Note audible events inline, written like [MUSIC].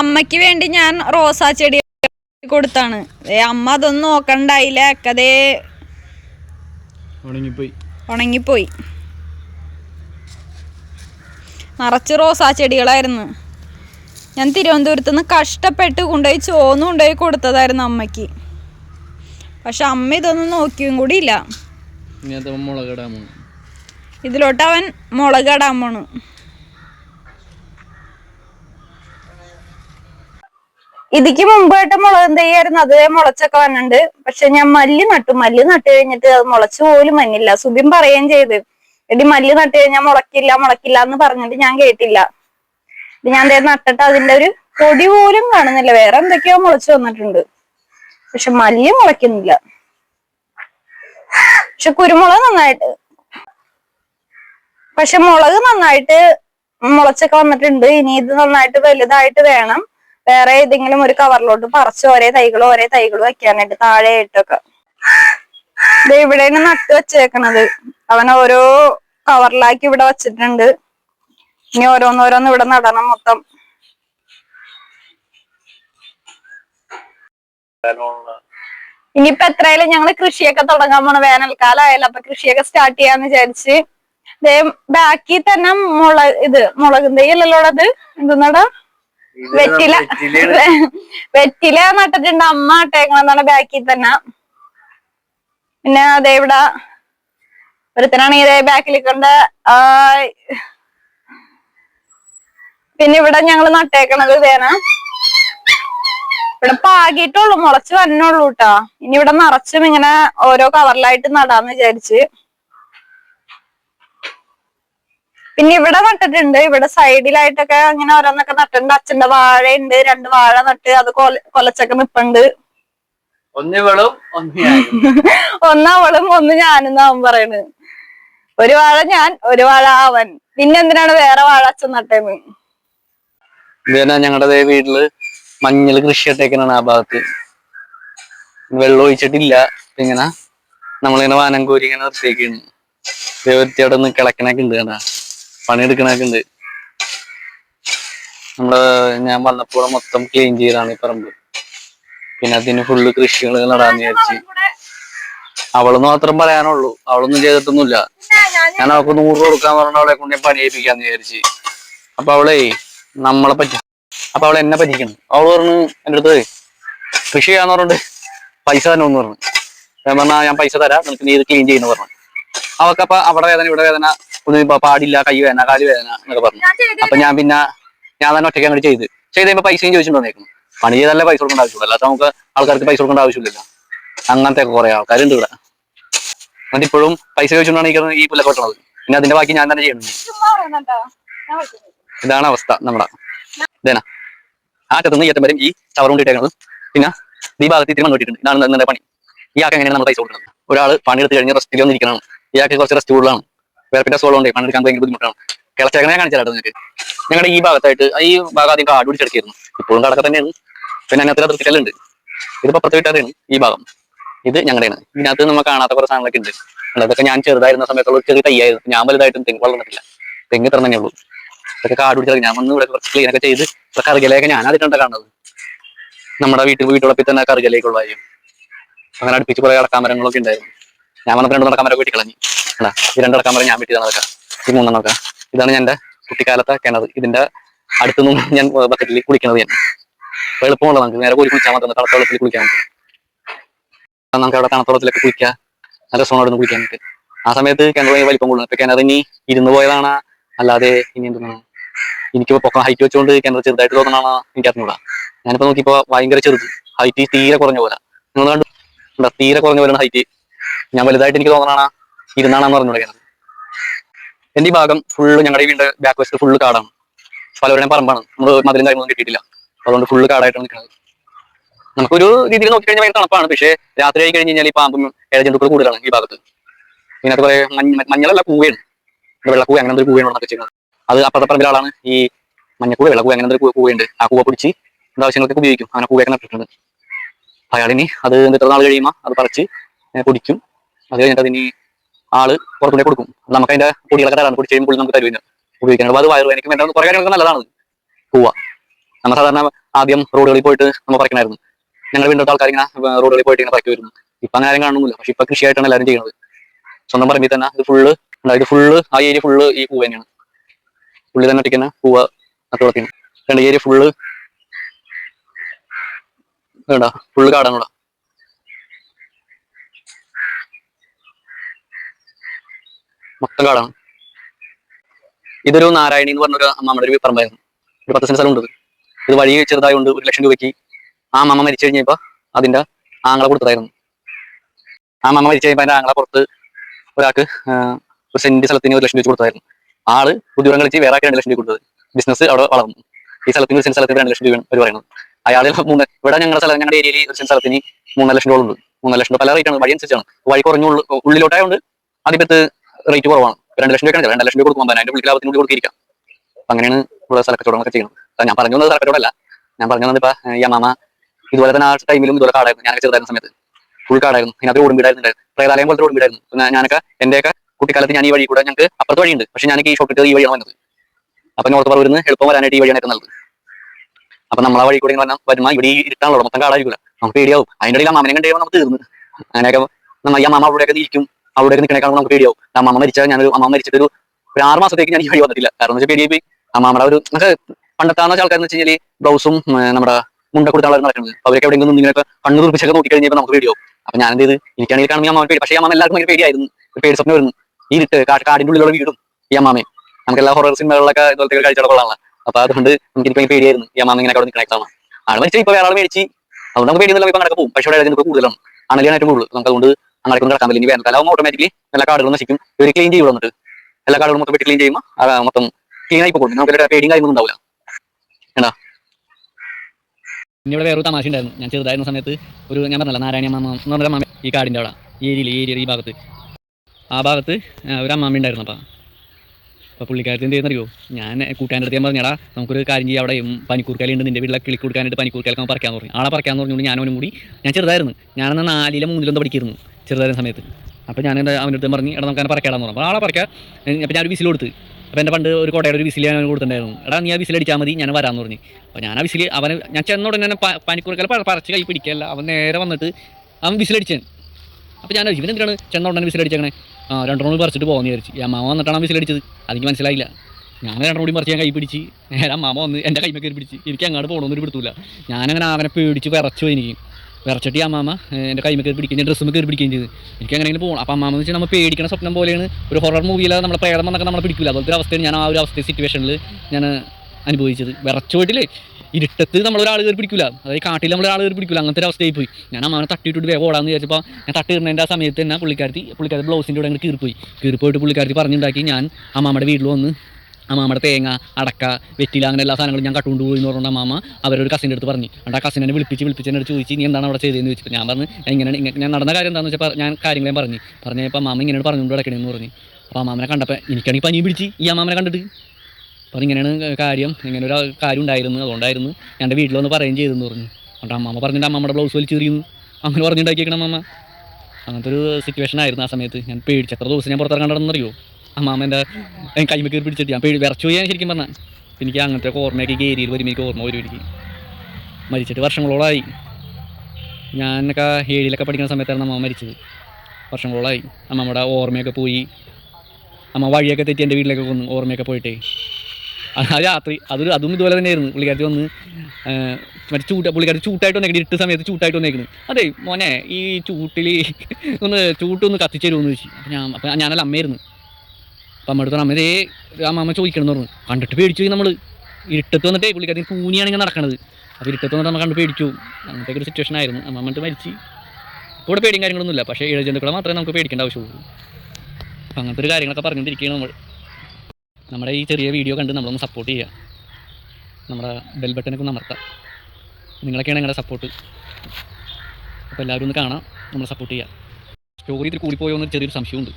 അമ്മയ്ക്ക് വേണ്ടി ഞാൻ റോസാ ചെടി കൊടുത്താണ്. അമ്മ അതൊന്നും നോക്കണ്ടായില്ല. അക്കതേ ഉണങ്ങിപ്പോയി. ഉണങ്ങിപ്പോയി. നിറച്ച് റോസാ ചെടികളായിരുന്നു. ഞാൻ തിരുവനന്തപുരത്ത് നിന്ന് കഷ്ടപ്പെട്ട് കൊണ്ടുപോയി ചോന്ന് കൊണ്ടുപോയി കൊടുത്തതായിരുന്നു അമ്മയ്ക്ക്. പക്ഷെ അമ്മ ഇതൊന്നും നോക്കിയും കൂടി ഇല്ല ഇങ്ങനത്തെ മുളകിടാൻ ഇതിലോട്ട് അവൻ മുളക് ഇടാൻ പോണു. ഇതിക്ക് മുമ്പായിട്ട് മുളക് തയ്യായിരുന്നു അത് മുളച്ചൊക്കെ വന്നിട്ടുണ്ട്. പക്ഷെ ഞാൻ മല്ലി നട്ടു. മല്ലി നട്ടു കഴിഞ്ഞിട്ട് അത് മുളച്ചു പോലും വന്നില്ല. സുബിൻ പറയുകയും ചെയ്ത് എടി മല്ലി നട്ടു കഴിഞ്ഞാൽ മുളക്കില്ല മുളക്കില്ല എന്ന് പറഞ്ഞിട്ട് ഞാൻ കേട്ടില്ല. ഞാൻ ദേ നട്ടിട്ട് അതിന്റെ ഒരു പൊടി പോലും കാണുന്നില്ല. വേറെ എന്തൊക്കെയോ മുളച്ചു വന്നിട്ടുണ്ട്. പക്ഷെ മല്ലി മുളയ്ക്കുന്നില്ല. പക്ഷെ കുരുമുളക് നന്നായിട്ട് പക്ഷെ മുളക് നന്നായിട്ട് മുളച്ചൊക്കെ വന്നിട്ടുണ്ട്. ഇനി ഇത് നന്നായിട്ട് വലുതായിട്ട് വേണം. വേറെ ഏതെങ്കിലും ഒരു കവറിലോട്ട് പറിച്ച് ഒരേ തൈകളും ഒരേ തൈകളും വെക്കാനായിട്ട് താഴെ ഇട്ടൊക്കെ. ദേ ഇവിടെയാണ് നട്ട് വെച്ചേക്കണത്. അവൻ ഓരോ കവറിലാക്കി ഇവിടെ വെച്ചിട്ടുണ്ട്. ഇനി ഓരോന്നോരോന്ന് ഇവിടെ നടണം മൊത്തം. ഇനിയിപ്പോ എത്രയായാലും ഞങ്ങൾ കൃഷിയൊക്കെ തുടങ്ങാൻ പോണ വേനൽക്കാലമായാലും അപ്പൊ കൃഷിയൊക്കെ സ്റ്റാർട്ട് ചെയ്യാന്ന് വിചാരിച്ച്. ബാക്കി തന്നെ മുളക് ഇത് മുളക് തൈയല്ലല്ലോ അത്? എന്തെന്നാടാ? വെറ്റില [LAUGHS] വെറ്റില നട്ടിട്ടുണ്ട്. അമ്മ നട്ടേക്കണെന്നാണ് ബാക്കിൽ തന്നെ. പിന്നെ അതേ ഇവിടെ ഒരുത്തനാണെങ്കിൽ ഇതേ ബാക്കിൽ കൊണ്ട് പിന്നെ ഇവിടെ ഞങ്ങൾ നട്ടേക്കണത് ഇതേന. ഇവിടെ പാകിയിട്ടുള്ളൂ മുളച്ച് വരണുള്ളൂ കേട്ടാ ഇനി ഇവിടെ നിറച്ചും ഇങ്ങനെ ഓരോ കവറിലായിട്ട് നടാന്ന് വിചാരിച്ച്. പിന്നെ ഇവിടെ നട്ടിട്ടുണ്ട്. ഇവിടെ സൈഡിലായിട്ടൊക്കെ ഇങ്ങനെ ഓരോന്നൊക്കെ നട്ടിട്ടുണ്ട്. അച്ഛന്റെ ഉണ്ട് രണ്ട് വാഴ നട്ട്. അത് കൊല കൊലച്ചൊക്കെ നിപ്പുണ്ട്. ഒന്നവളും ഒന്ന് ഞാനും. ഒന്ന് അവളും ഒന്ന് അവൻ പറയണ്. ഒരു വാഴ ഞാൻ ഒരു വാഴ അവൻ. പിന്നെ എന്തിനാണ് വേറെ വാഴ അച്ഛൻ നട്ടേന്ന്? ഞങ്ങളുടെ വീട്ടിൽ മഞ്ഞൾ കൃഷി ഇട്ടേക്കണാണ് ആ ഭാഗത്ത്. വെള്ളം ഒഴിച്ചിട്ടില്ല. ഇങ്ങനെ. നമ്മളിങ്ങനെ വാനം കോരി ഇങ്ങനെ നിർത്തിയേക്കാണ്. ദൈവത്തി അവിടെ നിന്ന് കിളക്കണൊക്കെ ഉണ്ട് കേട്ടാ. പണിയെടുക്കണൊക്കെ നമ്മൾ ഞാൻ വന്നപ്പോൾ മൊത്തം ക്ലീൻ ചെയ്താണ് ഈ പറമ്പ്. പിന്നെ അതിന് ഫുള്ള് കൃഷികൾ നടാന്ന് വിചാരിച്ച്. അവൾ മാത്രം പറയാനുള്ളൂ. അവളൊന്നും ചെയ്തിട്ടൊന്നുമില്ല. ഞാൻ അവൾക്ക് നൂറ് കൊടുക്കാൻ പറഞ്ഞ അവളെ കൊണ്ട് ഞാൻ പണിയേൽപ്പിക്കാന്ന് വിചാരിച്ച്. അപ്പൊ അവളെ നമ്മളെ പറ്റി അപ്പൊ അവൾ എന്നെ പറ്റിക്കണം. അവൾ പറഞ്ഞു എന്റെ അടുത്ത് കൃഷി ചെയ്യാന്ന് പറഞ്ഞിട്ട് പൈസ തന്നെ ഒന്ന് പറഞ്ഞു. ഞാൻ പറഞ്ഞാ ഞാൻ പൈസ തരാം. നിനക്ക് നീ ഇത് ക്ലീൻ ചെയ്യുന്നു പറഞ്ഞു. അവക്കപ്പ അവിടെ വേദന ഇവിടെ വേദന ഒന്നും ഇപ്പൊ പാടില്ല കൈ വേദന കാൽ വേദന എന്നൊക്കെ പറഞ്ഞു. അപ്പൊ ഞാൻ പിന്നെ ഞാൻ തന്നെ ഒറ്റയ്ക്ക് അങ്ങോട്ട് ചെയ്ത്. ചെയ്ത് കഴിയുമ്പോ പൈസയും ചോദിച്ചിട്ടുണ്ടായിരുന്നു പണി ചെയ്താലേ പൈസ കൊടുക്കേണ്ട ആവശ്യമുള്ളൂ അല്ലാത്ത നമുക്ക് ആൾക്കാർക്ക് പൈസ കൊടുക്കേണ്ട ആവശ്യമില്ലല്ലോ. അങ്ങനത്തെ കുറെ ആൾക്കാരുണ്ട് ഇവിടെ. എന്നിട്ട് ഇപ്പോഴും പൈസ ചോദിച്ചുകൊണ്ടാണ് ഈ പുല്ല കൊട്ടണത് പിന്നെ അതിന്റെ ബാക്കി ഞാൻ തന്നെ ചെയ്യണം ഇതാണ് അവസ്ഥ നമ്മുടെ. ഇതേനാ. ആ അറ്റത്തുനിന്ന് ഏറ്റവും വരെ ഈ ചവർ കൊണ്ടിട്ടേക്കുന്നത് പിന്നെ ഈ ഭാഗത്ത് ഇത്തിരി മണ്ണ് ഇതാണ് ഇന്നത്തെ പണി. ഈ ആൾക്ക് എങ്ങനെയാണ് നമ്മൾ പൈസ കൊടുക്കുന്നത്? ഒരാൾ പണിയെടുത്ത് കഴിഞ്ഞ് റെസ്റ്റിൽ വന്നിരിക്കണം ഇയാൾക്ക് കുറച്ച് റെസ്റ്റ് കൂടുതലാണ്. വേർപ്പിന്റെ സോളം ഉണ്ട്. പണിയെടുക്കാൻ ഭയങ്കര ബുദ്ധിമുട്ടാണ്. കിളച്ചേക്കനെ കാണിച്ചാൽ നിങ്ങൾക്ക് ഞങ്ങളുടെ ഈ ഭാഗത്തായിട്ട് ഈ ഭാഗം ആദ്യം കാട് പിടിച്ചെടുക്കായിരുന്നു ഇപ്പോഴും കടക്ക തന്നെയാണ്. പിന്നെ അതിനകത്ത് അതിർത്തിക്കല്ലുണ്ട് ഇതിപ്പോ അപ്പുറത്ത് വിട്ടാതെയാണ് ഈ ഭാഗം. ഇത് ഞങ്ങളുടെയാണ്. ഇതിനകത്ത് നമ്മൾ കാണാത്ത കുറെ സാധനങ്ങളൊക്കെ ഉണ്ട്. അതൊക്കെ ഞാൻ ചെറുതായിരുന്ന സമയത്തുള്ള ചെറിയ തയ്യായിരുന്നു ഞാൻ വലുതായിട്ടും തെങ്ങ് വളർന്നിട്ടില്ല തെങ്ങ് ഇത്ര തന്നെ ഉള്ളൂ ഇതൊക്കെ കാട് പിടിച്ചത് ഞാൻ വന്ന് ഇവിടെ കുറച്ച് ക്ലീനൊക്കെ ചെയ്ത് ഇവിടെ കറുകലയൊക്കെ ഞാൻ അതിട്ടുണ്ട് കാണുന്നത്. നമ്മുടെ വീട്ടിൽ വീട്ടുളപ്പിൽ തന്നെ കറുകലേക്കുള്ള കാര്യം അങ്ങനെ അടുപ്പിച്ച് കുറെ അടക്കാമരങ്ങളൊക്കെ ഉണ്ടായിരുന്നു. ഞാൻ വന്നപ്പോൾ രണ്ട് വരെ വെട്ടി കളഞ്ഞു അല്ല ഈ രണ്ട് വരെ ഞാൻ വെട്ടി നടക്കാം ഈ മൂന്നെണ്ണമൊക്കെ ഇതാണ് ഞാൻ എന്റെ കുട്ടിക്കാലത്തെ കിണർ. ഇതിന്റെ അടുത്തുനിന്നും ഞാൻ ബക്കറ്റിൽ കുളിക്കണത് ഞാൻ എളുപ്പമുള്ള നമുക്ക്. നേരെ പോയി കുളിച്ചാൽ മാത്രം തണുത്ത വെള്ളത്തിൽ കുളിക്കാൻ പറ്റും. നമുക്ക് അവിടെ തണുത്ത വെള്ളത്തിലൊക്കെ കുളിക്കാം. നല്ല രസമാണ് അവിടെ കുളിക്കാൻ പറ്റും. ആ സമയത്ത് കിണർ വലിപ്പം കൂടുന്നു ഇപ്പൊ കിണർ ഇനി ഇരുന്ന് പോയതാണ്. അല്ലാതെ ഇനി എന്താണ് എനിക്കിപ്പോ പൊക്കം ഹൈറ്റ് വെച്ചുകൊണ്ട് കിണർ ചെറുതായിട്ട് തോന്നണാണ് എനിക്ക് അറിഞ്ഞൂടാ. ഞാനിപ്പോ നോക്കിയപ്പോൾ ഭയങ്കര ചെറുത്. ഹൈറ്റ് തീരെ കുറഞ്ഞ പോലെ. നിങ്ങൾ കണ്ടു? തീരെ കുറഞ്ഞ പോലെയാണ് ഹൈറ്റ് ഞാൻ വലുതായിട്ട് എനിക്ക് തോന്നണ ഇരുന്നാണെന്ന് പറഞ്ഞു തുടങ്ങിയത് എന്റെ ഈ ഭാഗം ഫുള്ള് ഞങ്ങളുടെ വീടിന്റെ ബാക്ക് വശത്ത് ഫുള്ള് കാടാണ്. പലവരുടെയും പറമ്പാണ്. നമ്മൾ മതിലും കാര്യങ്ങളൊന്നും കിട്ടിയിട്ടില്ല. അതുകൊണ്ട് ഫുള്ള് കാടായിട്ടാണ് നിൽക്കുന്നത്. നമുക്കൊരു രീതിയിൽ നോക്കിക്കഴിഞ്ഞാൽ ഭയങ്കര തണുപ്പാണ്. പക്ഷേ രാത്രി ആയി കഴിഞ്ഞ് കഴിഞ്ഞാൽ ഈ പാമ്പും ഇഴജന്തുക്കൾ കൂടുതലാണ് ഈ ഭാഗത്ത്. ഇതിനകത്ത് കുറെ മഞ്ഞ മഞ്ഞളല്ല കൂവയാണ് വെള്ളക്കൂവ അങ്ങനെ ഒരു കൂവയാണ് ഉണക്കി ചെയ്യുന്നത് അത് അപ്പുറത്തെ പറമ്പിലാണ് ഈ മഞ്ഞക്കൂവ വെള്ളക്കൂവ അങ്ങനെ ഒരു കൂവയുണ്ട് ആ കൂവ പിടിച്ച് എന്താ ആവശ്യങ്ങൾക്ക് ഉപയോഗിക്കും. അങ്ങനെ കൂവയൊക്കെ നട്ടിട്ടുണ്ട്. അയാളിനി അത് എത്ര നാൾ കഴിയുമ്പോൾ അത് പറിച്ച് കുടിക്കും അത് കഴിഞ്ഞിട്ട് അതിന് ആൾ പുറത്തുകൊണ്ടേ കൊടുക്കും. നമുക്ക് അതിന്റെ പൊടികളൊക്കെ തരാണ് പൊടി ചെയ്യുമ്പോൾ നമുക്ക് തരുവിന് ഉപയോഗിക്കാൻ അത് വയറു എനിക്ക് വേണ്ട കുറേ കാര്യങ്ങൾക്ക് നല്ലതാണ് പോവാ. നമ്മൾ സാധാരണ ആദ്യം റോഡുകളിൽ പോയിട്ട് നമ്മൾ പറയണമായിരുന്നു ഞങ്ങൾ വീണ്ടും ആൾക്കാർ ഇങ്ങനെ റോഡുകളിൽ പോയിട്ട് ഇങ്ങനെ പറിക്കുമായിരുന്നു. ഇപ്പൊ അങ്ങനെ ആരും കാണുന്നില്ല. പക്ഷെ ഇപ്പൊ കൃഷിയായിട്ടാണ് എല്ലാവരും ചെയ്യുന്നത്. സ്വന്തം പറമ്പിൽ തന്നെ ഇത് ഫുള്ള് അതായത് ഫുള്ള് ആ ഏരിയ ഫുള്ള് ഈ പൂവ് തന്നെയാണ്. പുള്ളി തന്നെ ഒറ്റയ്ക്ക് പൂവ് നട്ടു രണ്ട് ഏരിയ ഫുള്ള് വേണ്ട. ഫുള്ള് കാടാണ് മൊത്തം കാടാണ് ഇതൊരു നാരായണി എന്ന് പറഞ്ഞൊരു അമ്മമ്മയുടെ ഒരു പറമ്പായിരുന്നു ഒരു പത്ത് സെന്റ് സ്ഥലമുണ്ട് ഇത്. വഴി ചെറുതായതുകൊണ്ട് ഒരു ലക്ഷം രൂപയ്ക്ക് ആ അമ്മമ്മ മരിച്ചു കഴിഞ്ഞപ്പോ അതിന്റെ ആങ്ങളെ കൊടുത്തതായിരുന്നു. ആ അമ്മമ്മ മരിച്ചു കഴിഞ്ഞപ്പോ അതിന്റെ ആങ്ങളെ പുറത്ത് ഒരാൾക്ക് ഒരു സെന്റ് സ്ഥലത്തിന് ഒരു ലക്ഷം രൂപ കൊടുത്തായിരുന്നു ആൾ ബുദ്ധിമുട്ട് കളിച്ച് വേറെ രണ്ട് ലക്ഷം രൂപ കൊടുത്തത്. ബിസിനസ് അവിടെ വളർന്നു. ഈ സ്ഥലത്തിന് ഒരു സെന്റ് സ്ഥലത്തിന് രണ്ട് ലക്ഷം രൂപയാണ് അവർ പറയുന്നത്. അയാൾ മൂന്ന് ഇവിടെ ഞങ്ങളുടെ സ്ഥലം ഞങ്ങളുടെ ഏരിയയിൽ ഒരു സെന്റ് സ്ഥലത്തിന് മൂന്നര ലക്ഷം രൂപ ഉണ്ട് മൂന്നര ലക്ഷം രൂപ പല റേറ്റ് ആണ്. വഴി അനുസരിച്ചാണ് വഴി കുറഞ്ഞ ഉള്ളിലോട്ടായത് ഉള്ളിലോട്ടായതുകൊണ്ട് അതിപ്പത്ത് റേറ്റ് കുറവാണ്. രണ്ട് ലക്ഷം രൂപയാണ് രണ്ട് ലക്ഷം രൂപ കൊടുക്കുമ്പോൾ അതിന്റെ ഉള്ളിൽ ലാഭത്തിനുള്ളിൽ കൊടുക്കിയിരിക്കാം അങ്ങനെയാണ് ഇവിടെ സ്ഥലക്കച്ചവടങ്ങളൊക്കെ ചെയ്യുന്നത്. ഞാൻ പറഞ്ഞു വന്നത് സ്ഥലക്കച്ചവടമല്ല ഞാൻ പറഞ്ഞു വന്നത് ഇപ്പൊ ഈ ഇതുപോലെ തന്നെ ആ ടൈമിലും ഇതുപോലെ കാടായിരുന്നു. ഞാനൊക്കെ ചെറുതായിരുന്ന സമയത്ത്. ഫുൾ കാടായിരുന്നു. ഇതിനകത്ത് ഓടും വീടായിരുന്നു പ്രേതാലയം പോലത്തെ ഓടും വീടായിരുന്നു ഞാനൊക്കെ എന്റെയൊക്കെ കുട്ടിക്കാലത്ത് ഞാൻ ഈ വഴി കൂടെ ഞങ്ങൾക്ക് അപ്പുറത്ത് വഴിയുണ്ട്. പക്ഷെ ഞാനൊക്കെ ഈ ഷോട്ടിട്ട് ഈ വഴിയാണ് വന്നത്. അപ്പൊ നോർത്ത് പറവൂരിന്ന് എളുപ്പം വരാനായിട്ട് ഈ വഴിയാണ് എത്തുന്നത് അപ്പൊ നമ്മളെ വഴി കൂടെ വന്നാൽ വരുമ്പോൾ ഇവിടെ ഈ ഇരുട്ടാണല്ലോ മൊത്തം കാടായിരിക്കില്ല നമുക്ക് പേടിയാവും. അതിന്റെ ഇടയിൽ അമ്മാമനെ കണ്ടു നമുക്ക് തീർന്നു. അങ്ങനെയൊക്കെ നമ്മൾ ഈ മാമ അവിടെയൊക്കെ ഇരിക്കും. അവിടെയൊക്കെ നിൽക്കണേക്കാൾ നമുക്ക് പേടിയാവും. മരിച്ച മരിച്ചാൽ ഞാൻ അമ്മ മരിച്ചിട്ട് ഒരു ഒരു ആറ് മാസത്തേക്ക് ഞാൻ ഈ വഴി വന്നിട്ടില്ല. കാരണം വെച്ചാൽ പേടിയായി പോയി. മാമറ ഒരു നമുക്ക് പണ്ടത്താന്ന് പണ്ടത്താന്ന ആൾക്കാരെന്ന് വെച്ച് കഴിഞ്ഞാൽ ബ്ലൗസും നമ്മുടെ മുണ്ട കൊടുത്താണ് നടക്കുന്നത്. അവരൊക്കെ എവിടെയെങ്കിലും ഇങ്ങനെയൊക്കെ കണ്ണു തുറപ്പിച്ചൊക്കെ നോക്കി കഴിഞ്ഞപ്പോൾ നമുക്ക് പേടിയാവും. അപ്പൊ ഞാൻ എന്ത് എനിക്കാണെങ്കിൽ കാണുമ്പോൾ അമ്മ പേടി. പക്ഷേ അമ്മ എല്ലാവർക്കും ഭയങ്കര പേടിയായിരുന്നു. പേടി സ്വപ്നം വരുന്നു. ഈ ഇരുട്ട് കാടിന്റെ ഉള്ളിലുള്ള വീടും ഈ അമ്മാമേ നമുക്ക് എല്ലാ ഹൊറർ സിനിമകളിലൊക്കെ ഇതുപോലത്തെ കാഴ്ചകളൊക്കെ ഉള്ളതാണ്. അപ്പൊ അതുകൊണ്ട് എനിക്ക് എനിക്ക് പേടിയായിരുന്നു. ഈ അമ്മാമ ഇങ്ങനെ അവിടെ നിൽക്കണേക്കാണ് ആൾ വെച്ചാൽ ഇപ്പൊ വേറെ ആൾ മേടിച്ച്. അതുകൊണ്ട് നമുക്ക് പേടിയൊന്നുമില്ല. ഇപ്പൊ നടക്കും പോകും പക്ഷേ ഇതിനൊക്കെ കൂടുതലാണ്. അണലിയാണ് ഏറ്റവും കൂടുതൽ. നമുക്ക് അതുകൊണ്ട് അങ്ങനെ കൊണ്ട് കിടക്കാൻ പറ്റില്ല ഇനി വേനൽക്കാലം ഓട്ടോമാറ്റിക്കലി എല്ലാ കാടുകളും നശിക്കും. ഇവർ ക്ലീൻ ചെയ്യും വന്നിട്ട് എല്ലാ കാടുകളും മൊത്തം വെട്ടി ക്ലീൻ ചെയ്യുമ്പോൾ മൊത്തം ക്ലീൻ ആയി പോകും നമുക്ക് പേടിയും കാര്യങ്ങളും ഉണ്ടാവില്ല. എന്താ ഇവിടെ വേറൊരു തമാശ ഉണ്ടായിരുന്നു. ഞാൻ ചെറുതായിരുന്ന സമയത്ത് ഒരു ഞാൻ പറഞ്ഞല്ല നാരായണ മാമ എന്ന് പറഞ്ഞ മാമ ഈ കാടിന്റെ അവിടെ ഈ ഏരിയയിൽ ഈ ഏരിയ ഈ ഭാഗത്ത്. ആ ഭാഗത്ത് ഒരു അമ്മാമ്മ ഉണ്ടായിരുന്നു. അപ്പം അപ്പോൾ പുള്ളിക്കാരത്തി എന്ത് ചെയ്യുന്നറിയോ? ഞാൻ കൂട്ടാന്റെ അടുത്ത് ഞാൻ പറഞ്ഞടാ നമുക്കൊരു കാര്യം ചെയ്യാം. അവിടെ പനിക്കൂർക്കാലി ഉണ്ട്. നിന്റെ വീട്ടിലെ കിളി കൊടുക്കാനായിട്ട് പനിക്കൂർക്കാലൊക്കെ പറിക്കാന്ന് പറഞ്ഞു. ആളെ പറിക്കാന്ന് പറഞ്ഞുകൊണ്ട് ഞാനവനും കൂടി ഞാൻ ചെറുതായിരുന്നു. ഞാനെന്നാൽ നാലിലും മൂന്നിലൊന്നും പഠിക്കുന്നു ചെറുതായിരുന്ന സമയത്ത്. അപ്പോൾ ഞാൻ എന്റെ അവന്റെ അടുത്ത് പറഞ്ഞ് എടാ നമുക്ക് അങ്ങനെ പറഞ്ഞു. അപ്പോൾ ആളെ പറക്കാം. അപ്പോൾ ഞാൻ ഒരു വിസിൽ കൊടുത്ത്. അപ്പോൾ എന്റെ പണ്ട് ഒരു കോട്ടയുടെ ഒരു വിസിൽ ഞാൻ കൊടുത്തിട്ടുണ്ടായിരുന്നു. എടാ നീ ആ വിസിൽ അടിച്ചാൽ മതി ഞാൻ വരാമെന്ന് പറഞ്ഞു. അപ്പോൾ ഞാൻ ആ വിസിൽ അവന് ഞാൻ ചെന്നോട് ഞാൻ തന്നെ പറച്ച് കൈ പിടിക്കല്ല. അവൻ നേരെ വന്നിട്ട് അവൻ വിസിലടിച്ചാൻ അപ്പോൾ ഞാൻ ഇവൻ എന്തിനാണ് ചെന്ന വിസിൽ വിസിലടിച്ചങ്ങനെ ആ രണ്ടു മൂന്ന് പറിച്ചിട്ട് പോകുന്ന വിചാരിച്ചു. ഈ അമ്മാവ വന്നിട്ടാണ് വിസിലടിച്ചത് അതെനിക്ക് മനസ്സിലായില്ല. ഞാൻ രണ്ടു മൂടി പറിച്ച് ഞാൻ കൈ പിടിച്ച്. നേരെ അമ്മാമ വന്ന് എന്റെ കൈമ കയറി പിടിച്ച്. എനിക്ക് അങ്ങോട്ട് പോകണമെന്നൊരു പിടുത്തില്ല ഞാനങ്ങനെ അവനെ പേടിച്ച് വിറച്ചു എനിക്ക്. വിറച്ചിട്ട് അമ്മാമ എന്റെ കൈമ കയറി പിടിക്കുകയും ഡ്രസ്സും കയറി പിടിക്കുകയും ചെയ്തു. എനിക്ക് എങ്ങനെയെങ്കിലും പോകണം. അപ്പോൾ അമ്മാമെന്ന് വെച്ചാൽ നമ്മൾ പേടിക്കണ സ്വപ്നം പോലെയാണ്. ഒരു ഹൊറർ മൂവിയിൽ നമ്മളെ പ്രേതം വന്നൊക്കെ നമ്മളെ പിടിക്കില്ല അതുപോലത്തെ അവസ്ഥയാണ് ഞാൻ ആ ഒരു അവസ്ഥ സിറ്റുവേഷനിൽ ഞാൻ അനുഭവിച്ചത്. വിറച്ചു പോയിട്ടില്ലേ? ഇരുട്ടത്ത് നമ്മളൊരാൾ കയറി പിടിക്കില്ല അതായത് കാട്ടിൽ നമ്മളൊരാൾ കയറി പിടിക്കില്ല അങ്ങനത്തെ ഒരു അവസ്ഥയായി പോയി. ഞാൻ അമ്മാനെ തട്ടിയിട്ടിട്ട് വേഗം ഓടാന്ന് വിചാരിച്ചപ്പോൾ ഞാൻ തട്ടിയിരുന്നതിന്റെ ആ സമയത്ത് തന്നെ പുള്ളിക്കാരത്തി പുള്ളിക്കാരത്തി ബ്ലൗസിന്റെ കൂടെ അങ്ങനെ കീറിപ്പോയി. കീറിപ്പോയിട്ട് പുള്ളിക്കാരത്തി പറഞ്ഞുണ്ടാക്കി ഞാൻ അമ്മാമ്മയുടെ വീട്ടിൽ വന്ന് അമ്മാമ്മയുടെ തേങ്ങ അടക്ക വെറ്റില അങ്ങനെ എല്ലാ സാധനങ്ങളും ഞാൻ കട്ടുകൊണ്ട് പോയി എന്ന് പറഞ്ഞ മാമ അവരൊരു കസിന്റെ അടുത്ത് പറഞ്ഞു. എന്നിട്ട് ആ കസിനെ വിളിപ്പിച്ച് വിളിപ്പിച്ച് എന്നോട് ചോദിച്ചു നീ എന്താണ് അവിടെ ചെയ്തതെന്ന് ചോദിച്ചപ്പോൾ ഞാൻ പറഞ്ഞു "ഞാൻ ഇങ്ങനെ ഞാൻ നടന്ന കാര്യം എന്താണെന്ന് വെച്ചാൽ ഞാൻ കാര്യങ്ങളെ പറഞ്ഞു. പറഞ്ഞപ്പോൾ മാമ ഇങ്ങനെ പറഞ്ഞുകൊണ്ട് കിടക്കണമെന്ന് പറഞ്ഞു. അപ്പോൾ മാമനെ കണ്ടപ്പോൾ എനിക്കാണെങ്കിൽ പനിയും പിടിച്ച് ഈ മാമനെ കണ്ടിട്ട്. അപ്പോൾ ഇങ്ങനെയാണ് കാര്യം ഇങ്ങനെ ഒരു കാര്യം ഉണ്ടായിരുന്നു. അതുകൊണ്ടായിരുന്നു എന്റെ വീട്ടിൽ വന്ന് പറയുകയും ചെയ്തെന്ന് പറഞ്ഞു. എന്നിട്ട് അമ്മമ്മ പറഞ്ഞിട്ട് അമ്മമ്മയുടെ ബ്ലൗസ് വലിച്ചെറിയുന്നു. അങ്ങനെ പറഞ്ഞുണ്ടാക്കിയേക്കണം അമ്മ അങ്ങനത്തെ ഒരു സിറ്റുവേഷൻ ആയിരുന്നു ആ സമയത്ത്. ഞാൻ പേടിച്ച് എത്ര ദിവസം ഞാൻ പുറത്തിറങ്ങണ്ടെന്നറിയോ അമ്മാമ്മന്റെ കൈമ കയറി പിടിച്ചിട്ട് ഞാൻ പേടി വിറച്ചു പോയി ശരിക്കും പറഞ്ഞാൽ എനിക്ക് അങ്ങനത്തെ ഓർമ്മയൊക്കെ ഈ ഏരിയയിൽ വരുമ്പോൾ എനിക്ക് ഓർമ്മ വരും എനിക്ക് മരിച്ചിട്ട് വർഷങ്ങളോളമായി ഞാനൊക്കെ ഏഴിലൊക്കെ പഠിക്കുന്ന സമയത്താണ് അമ്മ മരിച്ചത്. വർഷങ്ങളോളമായി അമ്മമ്മയുടെ ഓർമ്മയൊക്കെ പോയി. അമ്മ വഴിയൊക്കെ തെറ്റി എന്റെ വീട്ടിലേക്ക് വന്നു ഓർമ്മയൊക്കെ പോയിട്ടേ. ആ രാത്രി അതൊരു അതും ഇതുപോലെ തന്നെയായിരുന്നു. പുള്ളിക്കാരത്തി വന്ന് മറ്റേ ചൂട്ട പുള്ളിക്കാരത്തി ചൂട്ടായിട്ട് വന്നേക്കി ഇട്ട് സമയത്ത് ചൂട്ടായിട്ട് വന്നേക്കുന്നു അതെ മോനെ ഈ ചൂട്ടിൽ ഒന്ന് ചൂട്ടൊന്ന് കത്തിച്ചു തരുമെന്ന് ചോദിച്ചു. അപ്പം ഞാൻ അപ്പം ഞാനല്ല അമ്മയായിരുന്നു. അപ്പം അമ്മ അടുത്ത് അമ്മതേ അമ്മ ചോദിക്കണം എന്ന് പറഞ്ഞു. കണ്ടിട്ട് പേടിച്ചു നമ്മൾ ഇരുട്ടത്ത് വന്നിട്ടേ പുള്ളിക്കാരി പൂനിയാണ് ഇങ്ങനെ നടക്കണത്. അപ്പോൾ ഇരുട്ടത്ത് വന്നിട്ട് നമ്മൾ കണ്ട് പേടിച്ചു. അങ്ങനത്തെ ഒരു സിറ്റുവേഷൻ ആയിരുന്നു. അമ്മ വന്നിട്ട് മരിച്ച്. ഇവിടെ പേടിയും കാര്യങ്ങളൊന്നുമില്ല. പക്ഷേ ഇഴജന്തുക്കളെ മാത്രമേ നമുക്ക് പേടിക്കേണ്ട ആവശ്യമുള്ളൂ. അപ്പം അങ്ങനത്തെ ഒരു കാര്യങ്ങളൊക്കെ പറഞ്ഞുകൊണ്ടിരിക്കുകയാണ് നമ്മൾ നമ്മുടെ ഈ ചെറിയ വീഡിയോ കണ്ട് നമ്മളൊന്ന് സപ്പോർട്ട് ചെയ്യുക നമ്മുടെ ബെൽ ബട്ടനൊക്കെ ഒന്ന് അമർത്താം. നിങ്ങളൊക്കെയാണ് ഞങ്ങളുടെ സപ്പോർട്ട് അപ്പോൾ എല്ലാവരും ഒന്ന് കാണാം. നമ്മൾ സപ്പോർട്ട് ചെയ്യുക സ്റ്റോറി ഇതിൽ കൂടിപ്പോയോ എന്ന് ചെറിയൊരു സംശയമുണ്ട്.